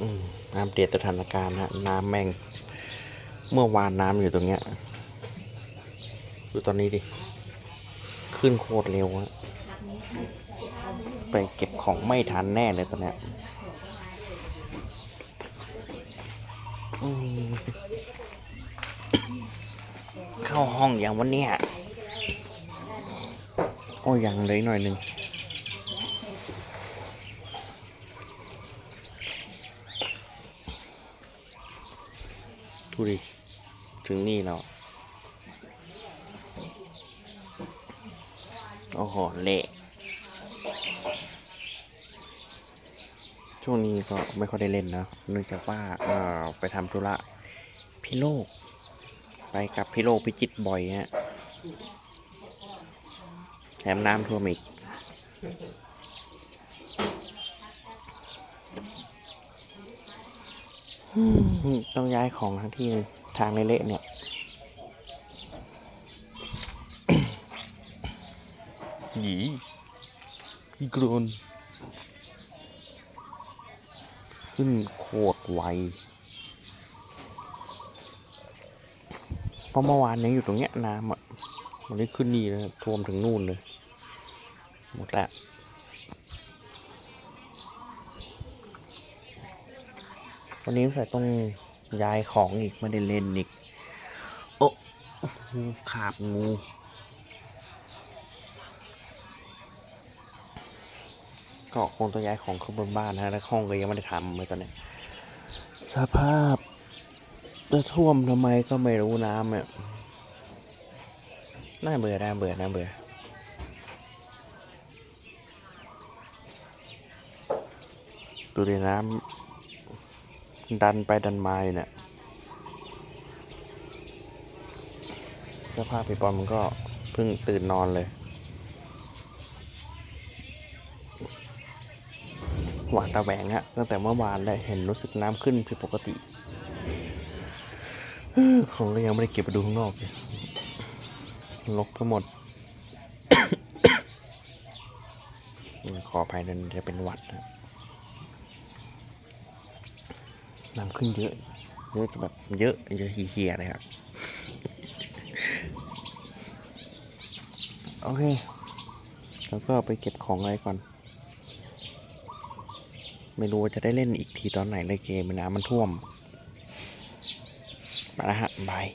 อืมน้ำเดตสถานการณ์ฮะน้ำแม่ง เมื่อวานน้ำอยู่ตรงเนี้ยดูตอนนี้ดิ ขึ้นโคตรเร็วฮะไปเก็บของไม่ทันแน่เลยตอนเนี้ยเข้าห้องอย่างวันเนี้ยโอ้ยังเลยหน่อยหนึ่ง ดูดิ ถึงนี่แล้ว โอ้โห เละ ช่วงนี้ก็ไม่ค่อยได้เล่นนะเนื่องจากว่าไปทำธุระพิโลก ไปกับพิโลกพิจิตบ่อยฮะแถมน้ำท่วมอีก อืมต้องย้ายของทั้งที่ทางเละๆเนี่ย หยีอีกรนขึ้นโคตรไวเพราะเมื่อวานยังอยู่ตรงเนี้ยน้ำอะ มันได้ขึ้นนี่เลยท่วมถึงนู่นเลย หมดแล้ว วันนี้ใส่ต้องย้ายของอีกไม่ได้เล่นอีก โอ้ขาบงูก็คงต้องย้ายของขึ้นบนบ้านนะแล้วห้องก็ยังไม่ได้ทำเลยตอนนี้สภาพจะท่วมทำไมก็ไม่รู้น้ำเนี่ยน่าเบื่อน่าเบื่อน่าเบื่อดูดิน้ำ ดันไปดันมาเนี่ยสภาพพี่ปอมมันก็เพิ่งตื่นนอนเลย หวาดตะแหวงฮะตั้งแต่เมื่อวานเลยเห็นรู้สึกน้ำขึ้นผิดปกติของก็ยังไม่ได้เก็บไปดูข้างนอกเลยลกทั้งหมด ขออภัยนั่นจะเป็นหวัดนะ น้ำขึ้นเยอะเยอะแบบเยอะเยอะเฮียๆเลยครับ โอเค แล้วก็ไปเก็บของอะไรก่อน ไม่รู้ว่าจะได้เล่นอีกทีตอนไหนเลยเกมน้ำมันท่วม มาละฮะบาย